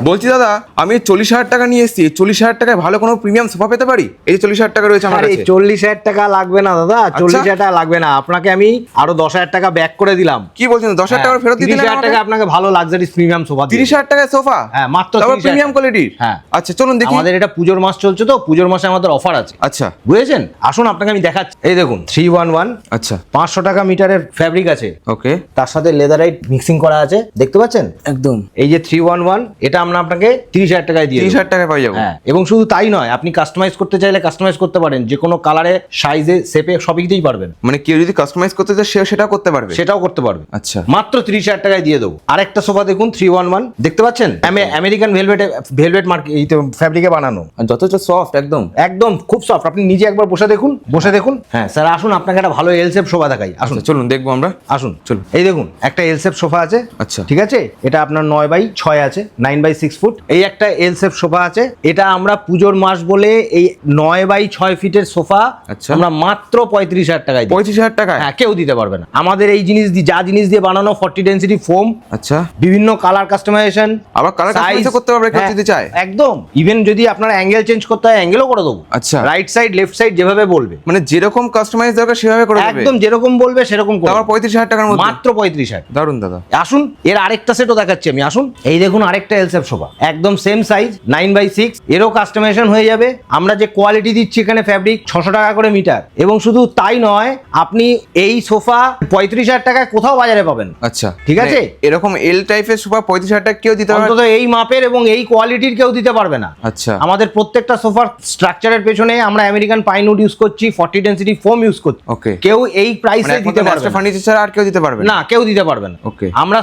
বলছি দাদা আমি চল্লিশ হাজার টাকা নিয়ে এসেছি চল্লিশ হাজার টাকায় ভালো কোনো প্রিমিয়াম সোফা পেতে পারি? এই যে চল্লিশ হাজার টাকা রয়েছে আমার কাছে। চল্লিশ হাজার টাকা লাগবে না দাদা চল্লিশ হাজার টাকা লাগবে না। আপনাকে আমি আরও দশ হাজার টাকা ব্যাক করে দিলাম। কি বলছেন? দশ হাজার টাকা ফেরত তিরিশ দিতে হাজার টাকা আপনাকে ভালো লাক্সারিস প্রিমিয়াম সোফা তিরিশ হাজার টাকায় সোফা হ্যাঁ, মাত্র প্রিমিয়াম কোয়ালিটির হ্যাঁ। আচ্ছা চলুন দেখি। আমাদের এটা পুজোর মাস চলছে তো পুজোর মাসে আমাদের অফার আছে। আচ্ছা। বুঝেছেন? আসুন আপনাকে আমি দেখাচ্ছি। এই দেখুন। থ্রি ওয়ান ওয়ান আচ্ছা। পাঁচশো টাকা মিটারের ফ্যাব্রিক আছে। ওকে তার সাথে লেদারাইট মিক্সিং করা আছে। দেখতে পাচ্ছেন? একদম। এই যে থ্রি ওয়ান ওয়ান এটা আমরা আপনাকে তিরিশ হাজার টাকায় দিয়ে তিরিশ হাজার টাকায় পাই যাব। হ্যাঁ এবং শুধু তাই নয় আপনি কাস্টমাইজ করতে চাইলে কাস্টমাইজ করতে পারেন যে কোনো কালারে সাইজে শেপে সবই দিতেই পারবেন। মানে কেউ যদি কাস্টমাইজ করতে চায় সেও সেটা করতে পারবে? সেটাও করতে পারবে। আচ্ছা। মাত্র তিরিশ হাজার টাকায় দিয়ে দেবো। আরেকটা সোফা দেখুন থ্রি ওয়ান ওয়ান দেখতে পাচ্ছেন? আমে- আমেরিকান ভেলভেট ভেলভেট মার্কেট ফ্যাব্রিকে বানানো। যথেষ্ট সফট একদম। একদম খুব সফট আপনি নিজে একবার বসে দেখুন বসে দেখুন। হ্যাঁ স্যার আসুন আপনাকে একটা ভালো এল শেপ সোফা দেখাই। আসুন। আচ্ছা চলুন দেখব আমরা। আসুন। চলুন। এই দেখুন একটা এল শেপ সোফা আছে। আচ্ছা। ঠিক আছে? এটা আপনার নয় বাই ছয় আছে নাইন বাই সিক্স ফুট এই একটা এল শেপ সোফা আছে। এটা আমরা পুজোর মাস বলে এই নয় বাই ছয় ফিটের সোফা আচ্ছা। আমরা মাত্র পঁয়ত্রিশ হাজার টাকায় পঁয়ত্রিশ হাজার টাকায়? হ্যাঁ কেউ দিতে পারবে না। আমাদের এই জিনিস দিয়ে যা জিনিস দিয়ে বানানো ফর্টি ডেন্সিটি ফোম আচ্ছা। বিভিন্ন কালার কাস্টমাইজেশন আবার colour customize করতে পারবে কেউ যদি চায়? হ্যাঁ, একদম। ইভেন যদি আপনার অ্যাঙ্গেল চেঞ্জ করতে হয় অ্যাঙ্গেলও করে দেবো। আচ্ছা। রাইট সাইড লেফট সাইড যেভাবে বলবে। মানে যেরকম কাস্টমাইজ দরকার সেভাবে করে দেবে? একদম যেরকম বলবে সেরকম করে তারপর পঁয়ত্রিশ হাজার টাকার মধ্যে? মাত্র পঁয়ত্রিশ হাজার। দারুণ দাদা। আসুন এর আরেকটা সেটও দেখাচ্ছি আমি। আসুন। এই দেখুন আরেকটা এলসেপ সোফা একদম same size nine by six এরও কাস্টমাইজেশন হয়ে যাবে। আমরা যে কোয়ালিটি দিচ্ছি এখানে ফ্যাব্রিক ছশো টাকা করে মিটার এবং শুধু তাই নয় আপনি এই সোফা পঁয়ত্রিশ হাজার টাকায় কোথাও বাজারে পাবেন। আচ্ছা ঠিক আছে? মানে এরকম এল টাইপের সোফা পঁয়ত্রিশ হাজার টাকা কেউ দিতে অন্তত এই মাপের এবং এই কোয়ালিটির কেউ দিতে পারবে না। আচ্ছা। আমাদের প্রত্যেকটা সোফার স্ট্রাকচারের পেছনে আমরা আমেরিকান পাইনউড ইউজ করছি ফর্টি ডেন্সিটি ফোম ইউজ করছি। ওকে কেউ এই প্রাইসে দিতে পারবে ফার্নিচার ছাড়া আর কেউ দিতে পারবে না? কেউ দিতে পারবে না। Okay. আমরা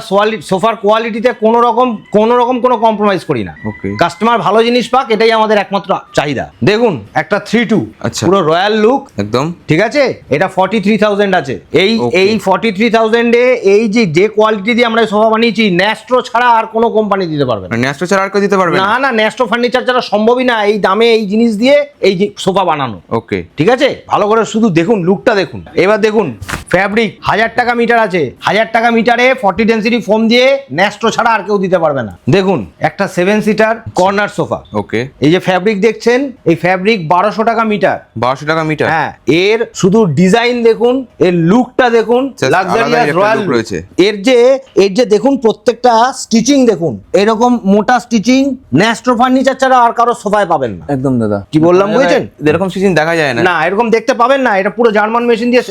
সোফার কোয়ালিটিতে কোনো রকম কোনো রকম কোনো কম্প্রোমাইজ করি না। কাস্টমার ভালো জিনিস পাক এটাই আমাদের একমাত্র চাহিদা। দেখুন একটা থ্রি টু আচ্ছা। পুরো রয়্যাল লুক একদম। ঠিক আছে? এটা ফর্টি থ্রি থাউজেন্ড আছে। এই এই ফর্টি থ্রি থাউজেন্ডে এই যে যে কোয়ালিটি দিয়ে আমরা সোফা বানিয়েছি ন্যাস্ট্রো ছাড়া আর কোনো কোম্পানি দিতে পারবে না। ন্যাস্টো ছাড়া আর কেউ দিতে পারবে না? না না ন্যাস্ট্রো ফার্নিচার ছাড়া সম্ভবই না এই দামে এই জিনিস দিয়ে এই যে সোফা বানানো। ওকে ঠিক আছে? ভালো করে শুধু দেখুন লুকটা দেখুন। এবার দেখুন ফ্যাব্রিক হাজার টাকা মিটার আছে। হাজার টাকা মিটারে ফর্টি ডেন্সিটি ফোম দিয়ে ন্যাস্ট্রো ছাড়া আর কেউ দিতে পারবে না। দেখুন একটা seven seater corner sofa okay এই যে ফ্যাব্রিক দেখছেন এই ফ্যাব্রিক বারোশো টাকা মিটার বারোশো টাকা মিটার হ্যাঁ এর শুধু ডিজাইন দেখুন এর লুকটা দেখুন লাক্সারিয়াস রয়্যাল রয়েছে। এর যে এর যে দেখুন প্রত্যেকটা স্টিচিং দেখুন এরকম মোটা স্টিচিং ন্যাস্ট্রো ফার্নিচার ছাড়া আর কারও সোফায় পাবেন না। একদম দাদা। কি বললাম বুঝেছেন? এরকম স্টিচিং দেখা যায় না। না এরকম দেখতে পাবেন না এটা পুরো জার্মান মেশিন দিয়ে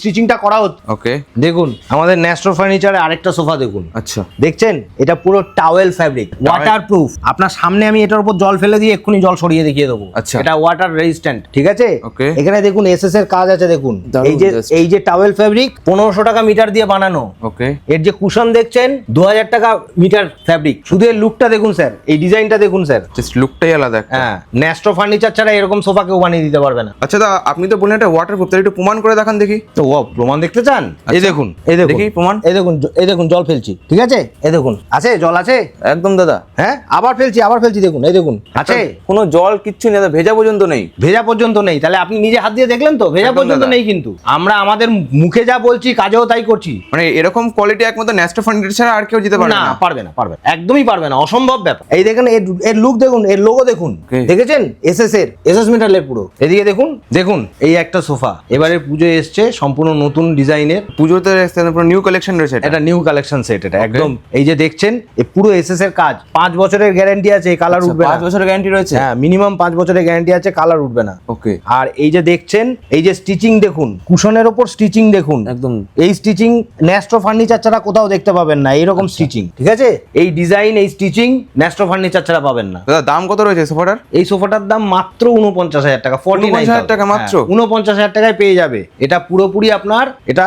স্টিচিংটা করা হচ্ছে ওকে দেখুন আমাদের ন্যাস্ট্রো ফার্নিচারে আরেকটা সোফা দেখুন। আচ্ছা। দেখছেন? এটা পুরো টাওয়েল ফ্যাব্রিক ওয়াটার প্রুফ আপনার সামনে আমি এটার উপর জল ফেলে দিয়ে এক্ষুনি জল সরিয়ে দেখিয়ে দেবো। আচ্ছা। এটা ওয়াটার রেজিস্ট্যান্ট ঠিক আছে. এখানে দেখুন এসএস এর কাজ আছে দেখুন। এই যে এই যে টাওয়েল ফ্যাব্রিক পনেরোশো টাকা মিটার দিয়ে বানানো। ওকে এর যে কুশন দেখছেন দু হাজার টাকা মিটার ফ্যাব্রিক শুধু এর লুকটা দেখুন স্যার এই ডিজাইনটা দেখুন স্যার জাস্ট লুকটাই আলাদা হ্যাঁ ন্যাস্ট্রো ফার্নিচার ছাড়া এরকম সোফা কেউ বানিয়ে দিতে পারবে না। আচ্ছা দা আপনি তো বললেন এটা ওয়াটার প্রুফ তাহলে একটু প্রমাণ করে দেখান দেখি। তো প্রমাণ দেখতে চান? এই আচ্ছা। দেখুন এই দেখুন। দেখি প্রমাণ। এই দেখুন এই দেখুন জল ফেলছি ঠিক আছে? এই দেখুন আছে? জল আছে? একদম দাদা। হ্যাঁ? আবার ফেলছি আবার ফেলছি দেখুন এই দেখুন আছে? কোনো জল কিচ্ছু নেই দাদা ভেজা পর্যন্ত নেই। ভেজা পর্যন্ত নেই তাহলে আপনি নিজে হাত দিয়ে দেখলেন তো? ভেজা পর্যন্ত নেই কিন্তু। আমরা আমাদের মুখে যা বলছি কাজেও তাই করছি। মানে এরকম কোয়ালিটি একমাত্র ন্যাস্টো ফার্নিচার ছাড়া আর কেউ দিতে পারবে না পারবে না পারবে। একদমই পারবে না অসম্ভব ব্যাপার। এই দেখেন এর এর লুক দেখুন এর লোগো দেখুন দেখেছেন? এসএস এর এসএস মেটালের পুরো। এদিকে দেখুন। দেখুন। এই একটা সোফা এবারে পুজো এসছে সম্পূর্ণ নতুন ডিজাইনের পুজোতে নিউ কালেকশন রয়েছে এটা? নিউ কালেকশন সেট এটা একদম। এই যে দেখছেন এই পুরো এসএস এর কাজ। পাঁচ বছরের গ্যারান্টি আছে কালার আচ্ছা, উঠবে পাঁচ বছরের গ্যারান্টি রয়েছে? হ্যাঁ মিনিমাম পাঁচ বছরের গ্যারান্টি আছে কালার উঠবে না। ওকে আর এই যে দেখছেন এই যে স্টিচিং দেখুন কুশনের ওপর স্টিচিং দেখুন। একদম। এই স্টিচিং ন্যাস্ট্রো ফার্নিচার ছাড়া কোথাও দেখতে পাবেন না এইরকম আচ্ছা। স্টিচিং ঠিক আছে? এই ডিজাইন এই স্টিচিং ন্যাস্ট্রো ফার্নিচার ছাড়া পাবেন না। দাদা দাম কত রয়েছে সোফাটার? এই সোফাটার দাম মাত্র উনপঞ্চাশ হাজার টাকা ফর্টি 49,000 টাকা মাত্র? উনপঞ্চাশ হাজার টাকায় পেয়ে যাবে। এটা পুরোপুরি আপনার এটা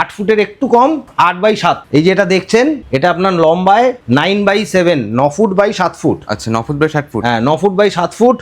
আট ফুটের একটু কম আট বাই সাত। এই যে এটা দেখছেন এটা আপনার লম্বায় নাইন বাই সেভেন ন ফুট বাই সাত ফুট। আচ্ছা ন ফুট বাই সাত ফুট। হ্যাঁ ন ফুট বাই সাত ফুট.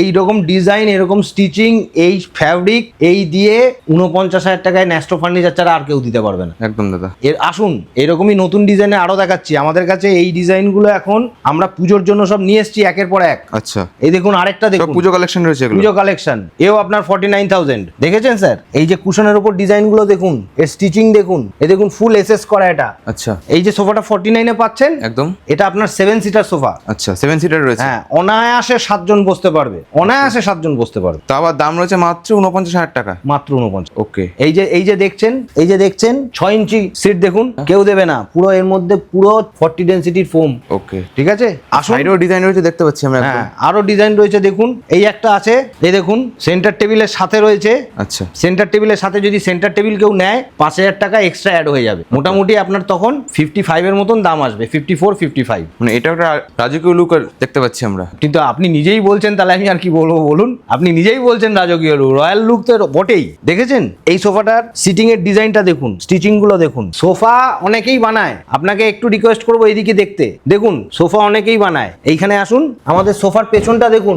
এই রকম ডিজাইন এরকম স্টিচিং এই ফ্যাব্রিক এই দিয়ে উনপঞ্চাশ হাজার টাকায় ন্যাস্টো ফার্নিচার ছাড়া আর কেউ দিতে পারবে না। একদম দাদা। এর আসুন এরকমই নতুন ডিজাইনে আরও দেখাচ্ছি। আমাদের কাছে এই ডিজাইনগুলো এখন আমরা পুজোর জন্য সব নিয়ে এসেছি একের পর এক। আচ্ছা। এই দেখুন আরেকটা দেখুন। পুজো কালেকশন রয়েছে পুজো কালেকশন এও আপনার ফর্টি নাইন থাউজেন্ড দেখেছেন স্যার? এই যে কুশনের উপর ডিজাইনগুলো দেখুন এর স্টিচিং দেখুন এ দেখুন ফুল এসএস করা এটা। আচ্ছা। এই যে সোফাটা ফর্টি এ পাচ্ছেন একদম। এটা আপনার সেভেন সিটার সোফা। আচ্ছা সেভেন সিটার রয়েছে। হ্যাঁ অনায়াসে সাতজন বসতে পারবে। অনায়াসে সাতজন বসতে পারবে। তা আবার দাম রয়েছে মাত্র উনপঞ্চাশ হাজার টাকা। মাত্র উনপঞ্চাশ ওকে। এই যে এই যে দেখছেন এই যে দেখছেন ছয় ইঞ্চি সিট দেখুন কেউ দেবে না। পুরো এর মধ্যে পুরো ফর্টি ডেন্সিটির ফোম ওকে। ঠিক আছে? আসুন। সাইডেও ডিজাইন রয়েছে দেখতে পাচ্ছি আমরা হ্যাঁ আরও ডিজাইন রয়েছে দেখুন। এই একটা আছে এই দেখুন সেন্টার টেবিলের সাথে রয়েছে। আচ্ছা। সেন্টার টেবিলের সাথে যদি সেন্টার টেবিল কেউ নেয় পাঁচ হাজার টাকা এক্সট্রা অ্যাড হয়ে যাবে। মোটামুটি আপনার তখন ফিফটি ফাইভের মতন দাম আসবে ফিফটি ফোর ফিফটি ফাইভ মানে এটা একটা রাজকীয় লুক দেখতে পাচ্ছি আমরা। কিন্তু আপনি নিজেই বলছেন তাহলে আমি আর কি বলব বলুন? আপনি নিজেই বলছেন রাজকীয় লুক রয়্যাল লুক তো বটেই। দেখেছেন? এই সোফাটার সিটিং এর ডিজাইনটা দেখুন স্টিচিংগুলো দেখুন। সোফা অনেকেই বানায়। আপনাকে একটু রিকোয়েস্ট করব এইদিকে দেখতে। দেখুন সোফা অনেকেই বানায়। এইখানে আসুন আমাদের সোফার পেছনটা দেখুন।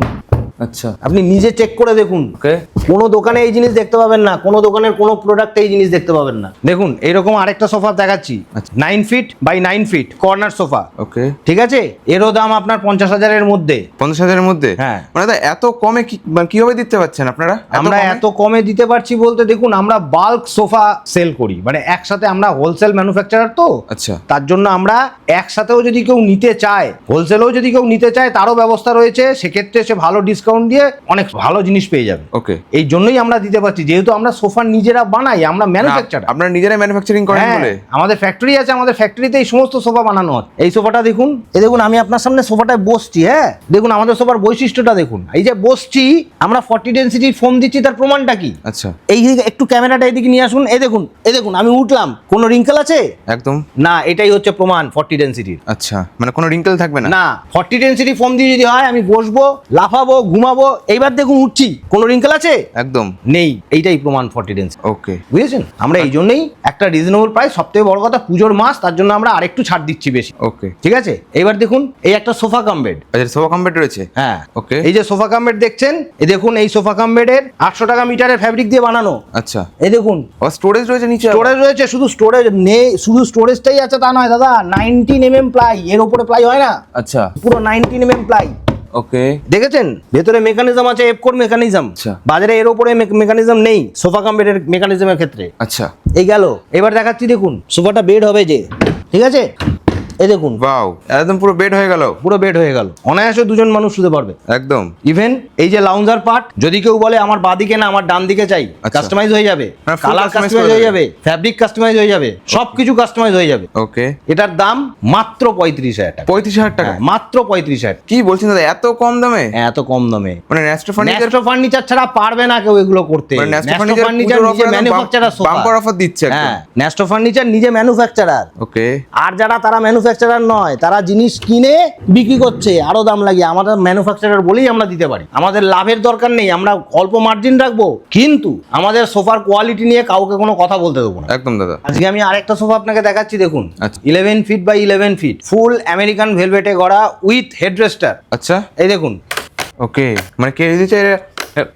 আচ্ছা। আপনি নিজে চেক করে দেখুন। ওকে। কোনো দোকানে এই জিনিস দেখতে পাবেন না কোনো দোকানের কোনো প্রোডাক্টে এই জিনিস দেখতে পাবেন না। দেখুন এরকম আরেকটা সোফা দেখাচ্ছি। আচ্ছা। Nine feet by nine feet corner sofa. Okay. ঠিক আছে? এরও দাম আপনার পঞ্চাশ হাজারের মধ্যে। পঞ্চাশ হাজারের মধ্যে? হ্যাঁ। মানে এত কমে কি মানে কীভাবে দিতে পারছেন আপনারা? আমরা এত কমে দিতে পারছি বলতে দেখুন আমরা বাল্ক সোফা সেল করি। মানে একসাথে আমরা হোলসেল ম্যানুফ্যাকচারার তো। আচ্ছা। তার জন্য আমরা একসাথেও যদি কেউ নিতে চায় হোলসেলেও যদি কেউ নিতে চায় তারও ব্যবস্থা রয়েছে। সেক্ষেত্রে সে ভালো ডিসকাউন্ট দিয়ে অনেক ভালো জিনিস পেয়ে যাবে। ওকে এই জন্যই আমরা দিতে পারছি যেহেতু আমরা সোফা নিজেরা বানাই আমরা ম্যানুফ্যাকচার আপনারা নিজেরাই ম্যানুফ্যাকচারিং করেন হ্যাঁ, বলে? আমাদের ফ্যাক্টরি আছে আমাদের ফ্যাক্টরিতে এই সমস্ত সোফা বানানো হয়। এই সোফাটা দেখুন এই দেখুন আমি আপনার সামনে সোফাটায় বসছি হ্যাঁ? দেখুন আমাদের সোফার বৈশিষ্ট্যটা দেখুন। এই যে বসছি আমরা ফর্টি ডেন্সিটির ফোম দিচ্ছি তার প্রমাণটা কি? আচ্ছা। এই একটু ক্যামেরাটা এদিকে নিয়ে আসুন এই দেখুন এই দেখুন আমি উঠলাম কোনো রিঙ্কেল আছে? একদম। না এটাই হচ্ছে প্রমাণ ফর্টি ডেন্সিটির আচ্ছা মানে কোনো রিঙ্কেল থাকবে না? না ফর্টি ডেন্সিটি ফোম দিয়ে যদি হয় আমি বসবো লাফাবো ঘুমাবো এইবার দেখুন উঠছি। কোনো রিঙ্কেল আছে? একদম। নেই। এইটাই প্রমাণ ফর্টি ডেন্সিটি ওকে বুঝেছেন? আমরা এই জন্যই একটা রিজনেবল প্রাইস সবথেকে বড় কথা পুজোর মাস তার জন্য আমরা আরেকটু ছাড় দিচ্ছি বেশি। ওকে ঠিক আছে? এবার দেখুন এই একটা সোফা কাম বেড আচ্ছা সোফা কমপ্লিট রয়েছে? হ্যাঁ। ওকে এই যে সোফা কাম বেড দেখছেন এই দেখুন এই সোফা কাম বেডের আটশো টাকা মিটারের ফ্যাব্রিক দিয়ে বানানো। আচ্ছা। এই দেখুন। ও স্টোরেজ রয়েছে নিচে স্টোরেজ রয়েছে শুধু স্টোরেজ নেই শুধু স্টোরেজটাই আছে তা নয় দাদা। নাইনটিন এম এম প্লাই এর উপরে প্লাই হয় না? আচ্ছা। পুরো nineteen M M ply okay দেখেছেন? ভেতরে মেকানিজম আছে এফ কোর মেকানিজম আচ্ছা। বাজারে এর উপরে মেকানিজম নেই সোফা কাম বেডের মেকানিজমের ক্ষেত্রে। আচ্ছা। এই গেল। এবার দেখাচ্ছি দেখুন সোফাটা বেড হবে যে। ঠিক আছে? এই দেখুন। বাও একদম পুরো বেড হয়ে গেল। পুরো বেড হয়ে গেল। অনায়াসে দুজন মানুষ শুতে পারবে। একদম। ইভেন এই যে লাউঞ্জার পার্ট যদি কেউ বলে আমার বাদিকে না আমার ডান দিকে চাই আচ্ছা। কাস্টমাইজ হয়ে যাবে। মানে কালার কাস্টমাইজ হয়ে যাবে। ফ্যাব্রিক কাস্টমাইজ হয়ে যাবে। সবকিছু কাস্টমাইজ হয়ে যাবে। ওকে এটার দাম মাত্র পঁয়ত্রিশ হাজার টাকা। পঁয়ত্রিশ হাজার টাকা? হ্যাঁ, মাত্র পঁয়ত্রিশ হাজার। কি বলছেন দাদা এত কম দামে? হ্যাঁ, এত কম দামে। মানে ন্যাস্টো ফার্নিচার ফার্নিচার ছাড়া পারবে না কেউ এগুলো করতে। মানে ন্যাস্টো ন্যাস্টো ফার্নিচার নিজে ম্যানুফ্যাকচারার বাম্পার অফার দিচ্ছে হ্যাঁ ন্যাস্টো ফার্নিচার নিজে ম্যানুফ্যাকচারার ওকে আর যারা তারা ম্যানুফ্যাকচারার নয় তারা জিনিস কিনে বিক্রি করছে আরও দাম লাগিয়ে। আমাদের ম্যানুফ্যাকচারার বলেই আমরা দিতে পারি। আমাদের লাভের দরকার নেই আমরা অল্প মার্জিন রাখব কিন্তু আমাদের সোফার কোয়ালিটি নিয়ে কাউকে কোনো কথা বলতে দেবো না। একদম দাদা। আজকে আমি আরেকটা সোফা আপনাকে দেখাচ্ছি দেখুন। Eleven feet by eleven feet full American ভেলভেটে গড়া উইথ হেডরেস্টার আচ্ছা। এই দেখুন। ওকে মানে কে যদি চাই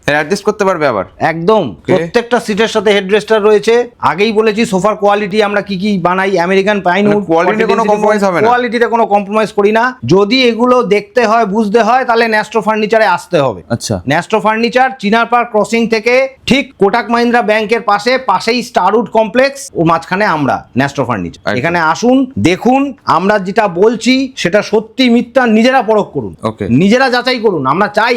অ্যাডজাস্ট করতে পারবে আবার? একদম। প্রত্যেকটা সিটের সাথে হেডরেস্টার রয়েছে। আগেই বলেছি সোফার কোয়ালিটি আমরা কি কি বানাই আমেরিকান পাইন quality কোনো compromise হবে না? কোয়ালিটিতে কোনো কম্প্রোমাইজ করি না। যদি এগুলো দেখতে হয় বুঝতে হয় তাহলে ন্যাস্ট্রো ফার্নিচারে আসতে হবে। আচ্ছা। Nastro furniture Chinar park crossing থেকে ঠিক কোটাক মাহিন্দ্রা ব্যাংকের পাশে পাশেই স্টারউড কমপ্লেক্স ও মাঝখানে আমরা ন্যাস্ট্রো ফার্নিচার এখানে আসুন দেখুন আমরা যেটা বলছি সেটা সত্যি মিথ্যা নিজেরা পরখ করুন. নিজেরা যাচাই করুন। আমরা চাই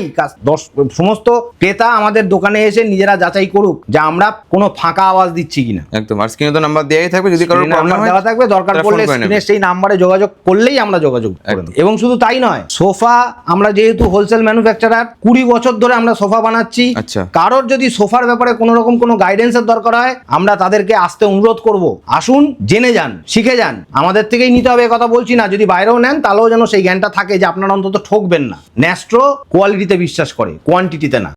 সমস্ত ক্রেতা আমাদের দোকানে এসে নিজেরা যাচাই করুক যে আমরা কোনো ফাঁকা আওয়াজ দিচ্ছি কিনা। একদম। আর স্ক্রিনে তো নাম্বার দেওয়াই থাকবে। যদি স্ক্রিনে প্রবলেম হয় দেওয়া থাকবে দরকার পড়লে করে। স্ক্রিনে সেই নাম্বারে যোগাযোগ করলেই আমরা যোগাযোগ করে এবং শুধু তাই নয় সোফা আমরা যেহেতু হোলসেল ম্যানুফ্যাকচারার কুড়ি বছর ধরে আমরা সোফা বানাচ্ছি। আচ্ছা। কারোর যদি সোফার ব্যাপারে কোনো রকম কোনো গাইডেন্সের দরকার হয় আমরা তাদেরকে আসতে অনুরোধ করব। আসুন জেনে যান শিখে যান। আমাদের থেকেই নিতে হবে কথা বলছি না। যদি বাইরেও নেন তাহলেও যেন সেই জ্ঞানটা থাকে যে আপনারা অন্তত ঠকবেন না। ন্যাস্ট্রো কোয়ালিটিতে বিশ্বাস করে কোয়ান্টিটিতে না।